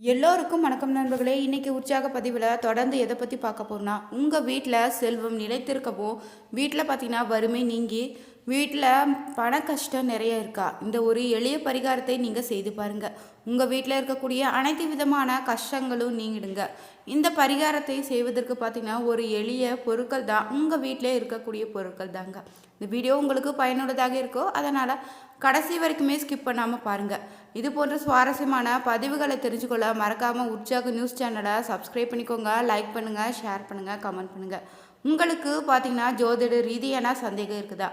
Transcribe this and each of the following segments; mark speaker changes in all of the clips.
Speaker 1: எல்லோருக்கும் வணக்கம் நண்பர்களே. இன்னைக்கு உற்சாக பதிவில் தொடர்ந்து எதை பற்றி பார்க்க போறோம்னா உங்கள் வீட்டில் செல்வம் நிலைத்திருக்கவும் வீட்டில் பார்த்தீங்கன்னா வறுமை நீங்கி வீட்டில் பண கஷ்டம் நிறைய இருக்கா? இந்த ஒரு எளிய பரிகாரத்தை நீங்கள் செய்து பாருங்கள் உங்கள் வீட்டில் இருக்கக்கூடிய அனைத்து விதமான கஷ்டங்களும் நீங்கிடுங்க. இந்த பரிகாரத்தை செய்வதற்கு பார்த்தீங்கன்னா ஒரு எளிய பொருட்கள் தான் உங்கள் வீட்டிலே இருக்கக்கூடிய பொருட்கள் தாங்க. இந்த வீடியோ உங்களுக்கு பயனுள்ளதாக இருக்கோ அதனால் கடைசி வரைக்குமே ஸ்கிப் பண்ணாமல் பாருங்கள் இது போன்ற சுவாரஸ்யமான பதிவுகளை தெரிஞ்சுக்கொள்ள மறக்காமல் உற்சாக நியூஸ் சேனலை சப்ஸ்கிரைப் பண்ணிக்கோங்க லைக் பண்ணுங்கள் ஷேர் பண்ணுங்கள் கமெண்ட் பண்ணுங்கள் உங்களுக்கு பார்த்திங்கன்னா ஜோதிட ரீதியான சந்தேகம் இருக்குதா?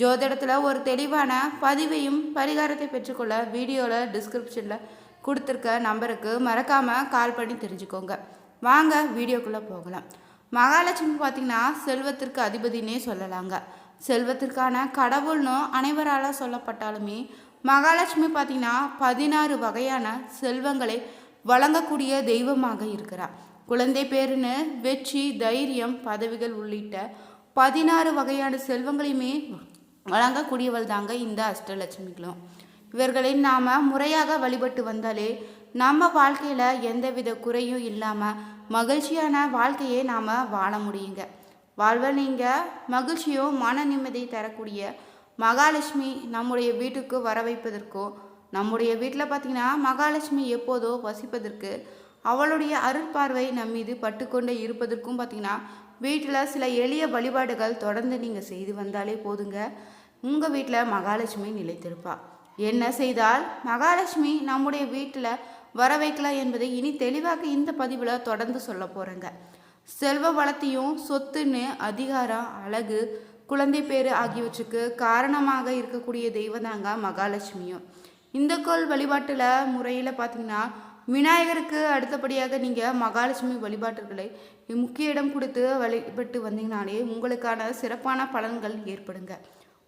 Speaker 1: ஜோதிடத்தில் ஒரு தெளிவான பதிவையும் பரிகாரத்தை பெற்றுக்கொள்ள வீடியோவில் டிஸ்கிரிப்ஷனில் கொடுத்துருக்க நம்பருக்கு மறக்காமல் கால் பண்ணி தெரிஞ்சுக்கோங்க. வாங்க வீடியோக்குள்ளே போகலாம். மகாலட்சுமி பார்த்தீங்கன்னா செல்வத்திற்கு அதிபதினே சொல்லலாங்க. செல்வத்திற்கான கடவுள்னும் அனைவரால் சொல்லப்பட்டாலுமே மகாலட்சுமி பார்த்தீங்கன்னா பதினாறு வகையான செல்வங்களை வழங்கக்கூடிய தெய்வமாக இருக்கிறார். குழந்தை பேருன்னு வெற்றி தைரியம் பதவிகள் உள்ளிட்ட பதினாறு வகையான செல்வங்களையுமே வழங்கக்கூடியவள் தாங்க இந்த அஷ்டலட்சுமிகளும். இவர்களை நாம் முறையாக வழிபட்டு வந்தாலே நம்ம வாழ்க்கையில் எந்தவித குறையும் இல்லாமல் மகிழ்ச்சியான வாழ்க்கையை நாம் வாழ முடியுங்க. வாழ்வை நீங்கள் மகிழ்ச்சியும் மன நிம்மதி தரக்கூடிய மகாலட்சுமி நம்முடைய வீட்டுக்கு வர வைப்பதற்கோ நம்முடைய வீட்டில் பார்த்தீங்கன்னா மகாலட்சுமி எப்போதோ வசிப்பதற்கு அவளுடைய அருட்பார்வை நம் மீது பட்டுக்கொண்டே இருப்பதற்கும் பார்த்தீங்கன்னா வீட்டில் சில எளிய வழிபாடுகள் தொடர்ந்து நீங்கள் செய்து வந்தாலே போதுங்க. உங்கள் வீட்டில் மகாலட்சுமி நிலைத்திருப்பா. என்ன செய்தால் மகாலட்சுமி நம்முடைய வீட்டில் வர வைக்கலாம் என்பதை இனி தெளிவாக இந்த பதிவில் தொடர்ந்து சொல்ல போகிறேங்க செல்வ வளத்தையும் சொத்துன்னு அதிகாரம் அழகு குழந்தை பேரு ஆகியவற்றுக்கு காரணமாக இருக்கக்கூடிய தெய்வதாங்க மகாலட்சுமியும் இந்த கோள் வழிபாட்டில் முறையில் பார்த்தீங்கன்னா விநாயகருக்கு அடுத்தபடியாக நீங்கள் மகாலட்சுமி வழிபாட்டுகளை முக்கிய இடம் கொடுத்து வழிபட்டு வந்தீங்கனாலே உங்களுக்கான சிறப்பான பலன்கள் ஏற்படுங்க.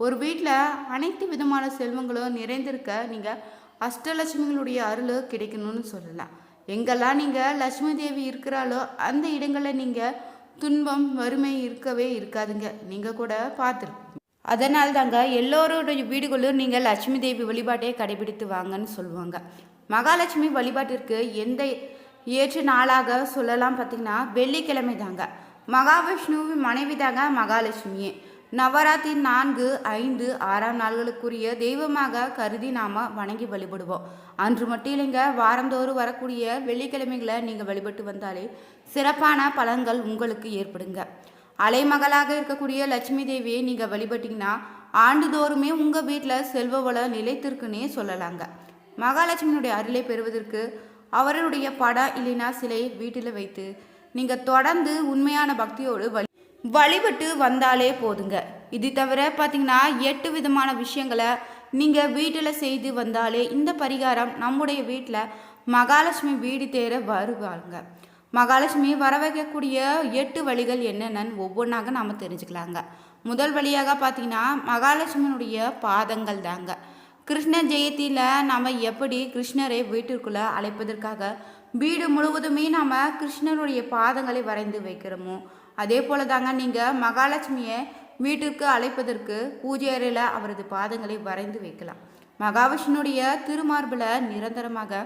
Speaker 1: ஒரு வீட்டில் அனைத்து விதமான செல்வங்களும் நிறைந்திருக்க நீங்கள் அஷ்டலட்சுமிகளுடைய அருள் கிடைக்கணும்னு சொல்லலாம். எங்கெல்லாம் நீங்கள் லட்சுமி தேவி இருக்கிறாளோ அந்த இடங்களில் நீங்கள் துன்பம் வறுமை இருக்கவே இருக்காதுங்க. நீங்கள் கூட பார்த்துருக்கீங்க அதனால் தாங்க எல்லோருடைய வீடுகளும் நீங்கள் லட்சுமி தேவி வழிபாட்டை கடைபிடித்து வாங்கன்னு சொல்லுவாங்க. மகாலட்சுமி வழிபாட்டிற்கு எந்த ஏற்ற நாளாக சொல்லலாம் பார்த்தீங்கன்னா வெள்ளிக்கிழமை தாங்க மகாவிஷ்ணுவின் மனைவி தாங்க மகாலட்சுமியே. நவராத்திரி நான்கு ஐந்து ஆறாம் நாள்களுக்குரிய தெய்வமாக கருதி நாம் வணங்கி வழிபடுவோம். அன்று மட்டும் இல்லைங்க வாரந்தோறும் வரக்கூடிய வெள்ளிக்கிழமைகளை நீங்கள் வழிபட்டு வந்தாலே சிறப்பான பலன்கள் உங்களுக்கு ஏற்படுங்க. அலைமகளாக இருக்கக்கூடிய லட்சுமி தேவியை நீங்கள் வழிபட்டிங்கன்னா ஆண்டுதோறுமே உங்கள் வீட்டில் செல்வ வளம் நிலைத்திருக்குன்னே சொல்லலாங்க. மகாலட்சுமியினுடைய அருளை பெறுவதற்கு அவருடைய படம் இல்லைனா சிலை வீட்டில் வைத்து நீங்கள் தொடர்ந்து உண்மையான பக்தியோடு வழி வழிபட்டு வந்தாலே போதுங்க. இது தவிர பார்த்தீங்கன்னா எட்டு விதமான விஷயங்களை நீங்கள் வீட்டில் செய்து வந்தாலே இந்த பரிகாரம் நம்முடைய வீட்டில் மகாலட்சுமி வீடு தேர வருவாங்க மகாலட்சுமி வர வைக்கக்கூடிய எட்டு வழிகள் என்னென்னு ஒவ்வொன்றாக நாம் தெரிஞ்சுக்கலாங்க. முதல் வழியாக பார்த்தீங்கன்னா மகாலட்சுமியினுடைய பாதங்கள் தாங்க. கிருஷ்ண ஜெயந்தியில் நாம் எப்படி கிருஷ்ணரை வீட்டிற்குள்ளே அழைப்பதற்காக வீடு முழுவதுமே நாம் கிருஷ்ணருடைய பாதங்களை வரைந்து வைக்கிறோமோ அதே போல தாங்க நீங்கள் மகாலட்சுமியை வீட்டிற்கு அழைப்பதற்கு பூஜை அறையில் அவரது பாதங்களை வரைந்து வைக்கலாம். மகாவிஷ்ணுடைய திருமார்பில் நிரந்தரமாக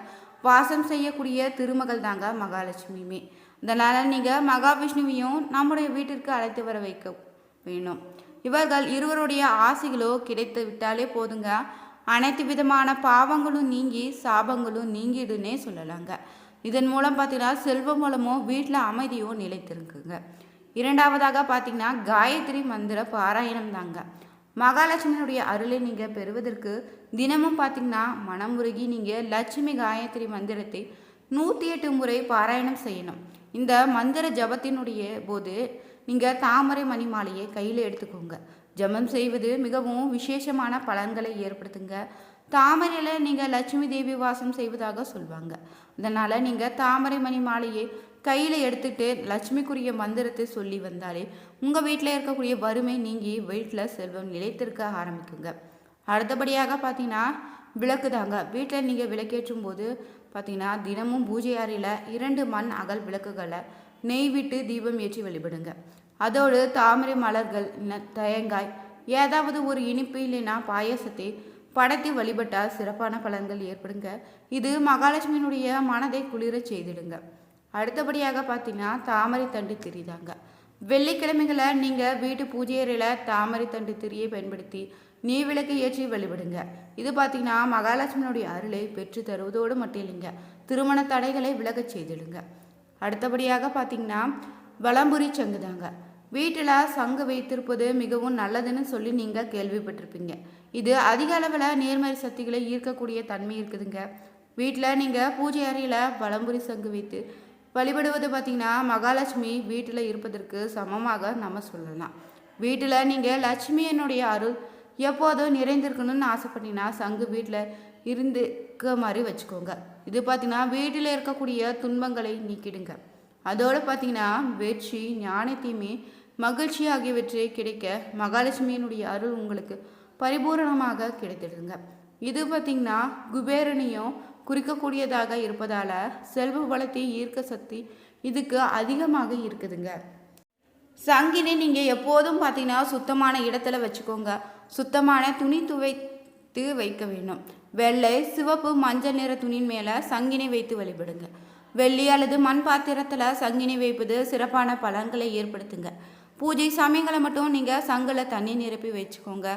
Speaker 1: வாசம் செய்யக்கூடிய திருமகள் தாங்க மகாலட்சுமியுமே. அதனால் நீங்கள் மகாவிஷ்ணுவையும் நம்முடைய வீட்டிற்கு அழைத்து வர வைக்க வேணும் இவர்கள் இருவருடைய ஆசைகளோ கிடைத்து விட்டாலே போதுங்க. அனைத்து விதமான பாவங்களும் நீங்கி சாபங்களும் நீங்கிடுன்னே சொல்லலாங்க. இதன் மூலம் பார்த்தீங்கன்னா செல்வம் மூலமும் வீட்டில் அமைதியும் நிலைத்திருக்குங்க. இரண்டாவதாக பார்த்தீங்கன்னா காயத்ரி மந்திர பாராயணம் தாங்க மகாலட்சுமியினுடைய அருளை நீங்கள் பெறுவதற்கு தினமும் பார்த்தீங்கன்னா மனமுருகி நீங்கள் லட்சுமி காயத்ரி மந்திரத்தை நூற்றி எட்டு முறை பாராயணம் செய்யணும். இந்த மந்திர ஜபத்தினுடைய போது நீங்கள் தாமரை மணி மாலையை கையில் எடுத்துக்கோங்க. ஜபம் செய்வது மிகவும் விசேஷமான பலன்களை ஏற்படுத்துங்க. தாமரையில் நீங்கள் லட்சுமி தேவி வாசம் செய்வதாக சொல்லுவாங்க அதனால் நீங்கள் தாமரை மணி மாலையை கையில் எடுத்துகிட்டு லட்சுமிக்குரிய மந்திரத்தை சொல்லி வந்தாலே உங்கள் வீட்டில் இருக்கக்கூடிய வறுமை நீங்கி வீட்டில் செல்வம் நிலைத்திருக்க ஆரம்பிக்குங்க. அடுத்தபடியாக பார்த்தீங்கன்னா விளக்கு தாங்க வீட்டில் நீங்கள் விளக்கேற்றும் போது பார்த்தீங்கன்னா தினமும் பூஜை அறையில் இரண்டு மண் அகல் விளக்குகளை நெய் விட்டு தீபம் ஏற்றி வழிபடுங்க. அதோடு தாமரை மலர்கள் தேங்காய் ஏதாவது ஒரு இனிப்பு இல்லைன்னா பாயசத்தை படைத்து வழிபட்டால் சிறப்பான பலன்கள் ஏற்படுங்க. இது மகாலட்சுமியினுடைய மனதை குளிரச் செய்திடுங்க. அடுத்தபடியாக பார்த்தீங்கன்னா தாமரை தண்டு திரிதாங்க. வெள்ளிக்கிழமைகளை நீங்கள் வீட்டு பூஜை அறையில் தாமரை தண்டு திரியை பயன்படுத்தி நீ விளக்கு ஏற்றி வழிபடுங்க. இது பார்த்தீங்கன்னா மகாலட்சுமியினுடைய அருளை பெற்று தருவதோடு மட்டும் இல்லைங்க திருமண தடைகளை விலகச் செய்திடுங்க. அடுத்தபடியாக பார்த்தீங்கன்னா வலம்புரி சங்கு தாங்க வீட்டில் சங்கு வைத்திருப்பது மிகவும் நல்லதுன்னு சொல்லி நீங்கள் கேள்விப்பட்டிருப்பீங்க. இது அதிக அளவில் நேர்மறை சக்திகளை ஈர்க்கக்கூடிய தன்மை இருக்குதுங்க. வீட்டில் நீங்கள் பூஜை அறையில் வலம்புரி சங்கு வைத்து வழிபடுவது பார்த்திங்கன்னா மகாலட்சுமி வீட்டில் இருப்பதற்கு சமமாக நம்ம சொல்லலாம். வீட்டில் நீங்கள் லட்சுமியனுடைய அருள் எப்போதும் நிறைந்திருக்கணும்னு ஆசைப்பட்டீங்கன்னா சங்கு வீட்டில் இருந்துக்க மாதிரி வச்சுக்கோங்க. இது பார்த்திங்கன்னா வீட்டில் இருக்கக்கூடிய துன்பங்களை நீக்கிடுங்க. அதோடு பார்த்தீங்கன்னா வெற்றி ஞானத்தையுமே மகிழ்ச்சி ஆகியவற்றை கிடைக்க மகாலட்சுமியினுடைய அருள் உங்களுக்கு பரிபூரணமாக கிடைத்திடுங்க இது பார்த்திங்கன்னா குபேரனையும் குறிக்கக்கூடியதாக இருப்பதால் செல்வ வளத்தை ஈர்க்க சக்தி இதுக்கு அதிகமாக இருக்குதுங்க. சங்கினை நீங்கள் எப்போதும் பார்த்தீங்கன்னா சுத்தமான இடத்துல வச்சுக்கோங்க. சுத்தமான துணி துவைத்து வைக்க வேண்டும். வெள்ளை சிவப்பு மஞ்சள் நிற துணியின் மேலே சங்கினை வைத்து வழிபடுங்க. வெள்ளி அல்லது மண் பாத்திரத்தில் சங்கினை வைப்பது சிறப்பான பலன்களை ஏற்படுத்துங்க. பூஜை சமயங்களை மட்டும் நீங்கள் சங்கில் தண்ணி நிரப்பி வச்சுக்கோங்க.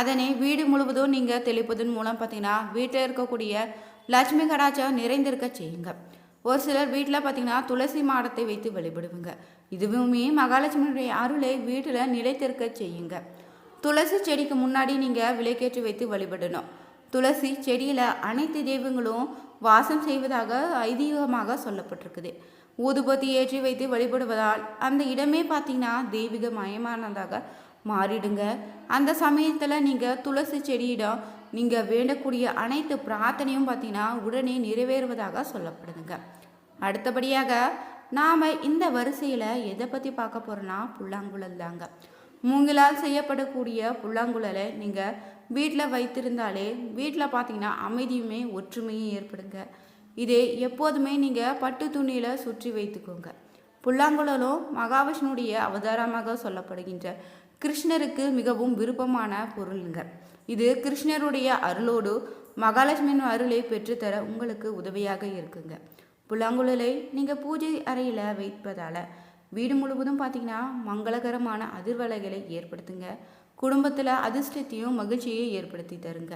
Speaker 1: அதனை வீடு முழுவதும் நீங்கள் தெளிப்பதன் மூலம் பார்த்தீங்கன்னா வீட்டில் இருக்கக்கூடிய லட்சுமி கடாச்சம் நிறைந்திருக்க செய்யுங்க. ஒரு சிலர் வீட்டில் பார்த்தீங்கன்னா துளசி மாடத்தை வைத்து வழிபடுவாங்க. இதுவுமே மகாலட்சுமியுடைய அருளை வீட்டில் நிலைத்திருக்க செய்யுங்க. துளசி செடிக்கு முன்னாடி நீங்கள் விலைக்கேற்றி வைத்து வழிபடணும். துளசி செடியில் அனைத்து தெய்வங்களும் வாசம் செய்வதாக ஐதீகமாக சொல்லப்பட்டிருக்குது. ஊதுபத்தி ஏற்றி வைத்து வழிபடுவதால் அந்த இடமே பார்த்தீங்கன்னா தெய்வீக மயமானதாக மாறிடுங்க. அந்த சமயத்தில் நீங்கள் துளசி செடியிடம் நீங்கள் வேண்டக்கூடிய அனைத்து பிரார்த்தனையும் பார்த்தீங்கன்னா உடனே நிறைவேறுவதாக சொல்லப்படுதுங்க. அடுத்தபடியாக நாம் இந்த வரிசையில் எதை பற்றி பார்க்க போகிறோன்னா புல்லாங்குழல் தாங்க. மூங்கிலால் செய்யப்படக்கூடிய புல்லாங்குழலை நீங்கள் வீட்டில் வைத்திருந்தாலே வீட்டில் பார்த்தீங்கன்னா அமைதியுமே ஒற்றுமையும் ஏற்படுங்க. இதே எப்போதுமே நீங்கள் பட்டு துணியில் சுற்றி வைத்துக்கோங்க. புல்லாங்குழலும் மகாவிஷ்ணுடைய அவதாரமாக சொல்லப்படுகின்ற கிருஷ்ணருக்கு மிகவும் விருப்பமான பொருளுங்க இது கிருஷ்ணருடைய அருளோடு மகாலட்சுமியின் அருளை பெற்றுத்தர உங்களுக்கு உதவியாக இருக்குங்க. புல்லாங்குழலை நீங்கள் பூஜை அறையில் வைப்பதால் வீடு முழுவதும் பார்த்தீங்கன்னா மங்களகரமான அதிர்வலைகளை ஏற்படுத்துங்க. குடும்பத்தில் அதிர்ஷ்டத்தையும் மகிழ்ச்சியையும் ஏற்படுத்தி தருங்க.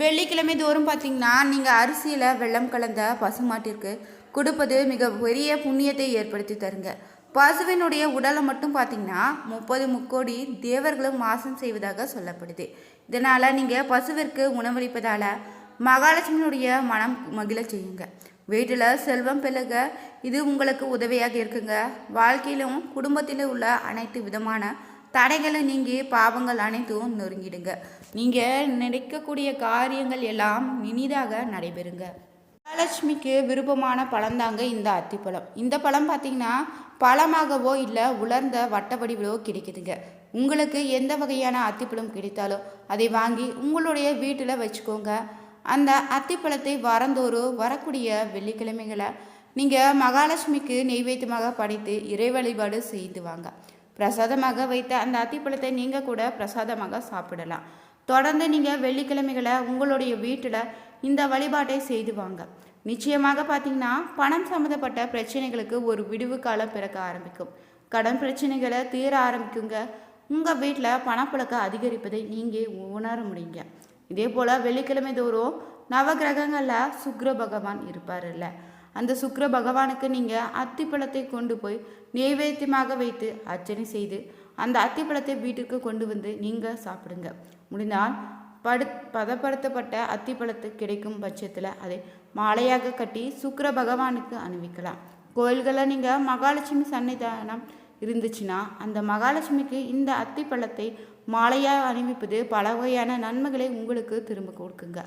Speaker 1: வெள்ளிக்கிழமை தோறும் பார்த்தீங்கன்னா நீங்கள் அரிசியில் வெள்ளம் கலந்த பசுமாட்டிற்கு கொடுப்பது மிக பெரிய புண்ணியத்தை ஏற்படுத்தி தருங்க. பசுவினுடைய உடலை மட்டும் பார்த்தீங்கன்னா முப்பது முக்கோடி தேவர்களும் வாசம் செய்வதாக சொல்லப்படுது. இதனால் நீங்கள் பசுவிற்கு உணவளிப்பதால் மகாலட்சுமியினுடைய மனம் மகிழ செய்யுங்க. வீட்டில் செல்வம் பெருக இது உங்களுக்கு உதவியாக இருக்குங்க. வாழ்க்கையிலும் குடும்பத்திலும் உள்ள அனைத்து விதமான தடைகளை நீங்கி பாவங்கள் அனைத்தும் நொறுங்கிடுங்க. நீங்கள் நினைக்கக்கூடிய காரியங்கள் எல்லாம் இனிதாக நடைபெறுங்க. மகாலட்சுமிக்கு விருப்பமான பழம்தாங்க இந்த அத்திப்பழம். இந்த பழம் பார்த்தீங்கன்னா பழமாகவோ இல்லை உலர்ந்த வட்ட வடிவிலோ கிடைக்குதுங்க. உங்களுக்கு எந்த வகையான அத்திப்பழம் கிடைத்தாலோ அதை வாங்கி உங்களுடைய வீட்டில் வச்சுக்கோங்க. அந்த அத்திப்பழத்தை வாரந்தோறும் வரக்கூடிய வெள்ளிக்கிழமைகளை நீங்கள் மகாலட்சுமிக்கு நெய்வேத்தியமாக படைத்து இறை வழிபாடு செய்து வாங்க. பிரசாதமாக வைத்த அந்த அத்திப்பழத்தை நீங்கள் கூட பிரசாதமாக சாப்பிடலாம். தொடர்ந்து நீங்கள் வெள்ளிக்கிழமைகளை உங்களுடைய வீட்டில் இந்த வழிபாட்டை செய்து வாங்க. நிச்சயமாக பார்த்தீங்கன்னா பணம் சம்மந்தப்பட்ட பிரச்சனைகளுக்கு ஒரு விடுவு காலம் பிறக்க ஆரம்பிக்கும். கடன் பிரச்சனைகளை தீர ஆரம்பிக்குங்க. உங்கள் வீட்டில் பணப்புழக்கம் அதிகரிப்பதை நீங்கள் உணர முடியுங்க. இதே போல் வெள்ளிக்கிழமை தோறும் நவகிரகங்களில் சுக்ர பகவான் இருப்பார்ல அந்த சுக்ர பகவானுக்கு நீங்கள் அத்திப்பழத்தை கொண்டு போய் நெய்வேத்தியமாக வைத்து அர்ச்சனை செய்து அந்த அத்திப்பழத்தை வீட்டுக்கு கொண்டு வந்து நீங்கள் சாப்பிடுங்க. முடிந்தால் படு பதப்படுத்தப்பட்ட அத்திப்பழத்து கிடைக்கும் பட்சத்தில் அதை மாலையாக கட்டி சுக்கிர பகவானுக்கு அணிவிக்கலாம். கோயில்களில் நீங்கள் மகாலட்சுமி சன்னிதானம் இருந்துச்சுன்னா அந்த மகாலட்சுமிக்கு இந்த அத்தி பழத்தை மாலையாக அணிவிப்பது பல வகையான நன்மைகளை உங்களுக்கு திரும்ப கொடுக்குங்க.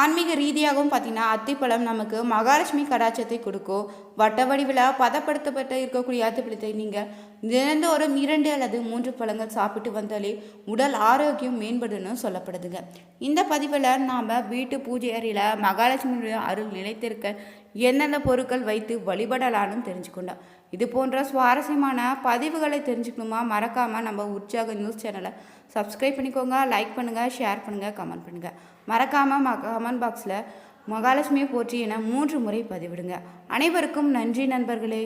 Speaker 1: ஆன்மீக ரீதியாகவும் பார்த்தீங்கன்னா அத்திப்பழம் நமக்கு மகாலட்சுமி கடாட்சத்தை கொடுக்கும். வட்ட வடிவில் பதப்படுத்தப்பட்ட இருக்கக்கூடிய அத்திப்பழத்தை நீங்கள் தினந்தோறும் இரண்டு அல்லது மூன்று பழங்கள் சாப்பிட்டு வந்தாலே உடல் ஆரோக்கியம் மேம்படுன்னு சொல்லப்படுதுங்க. இந்த பதிவில் நாம் வீட்டு பூஜை அறையில் மகாலட்சுமியுடைய அருள் நிலைத்திருக்க எந்தெந்த பொருட்கள் வைத்து வழிபடலான்னு தெரிஞ்சுக்கொண்டோம். இது போன்ற சுவாரஸ்யமான பதிவுகளை தெரிஞ்சுக்கணுமா மறக்காமல் நம்ம உற்சாக நியூஸ் சேனலை சப்ஸ்கிரைப் பண்ணிக்கோங்க லைக் பண்ணுங்கள் ஷேர் பண்ணுங்கள் கமெண்ட் பண்ணுங்கள் மறக்காமல் ம கமெண்ட் பாக்ஸில் மகாலட்சுமியை போற்றி என மூன்று முறை பதிவிடுங்க. அனைவருக்கும் நன்றி நண்பர்களே.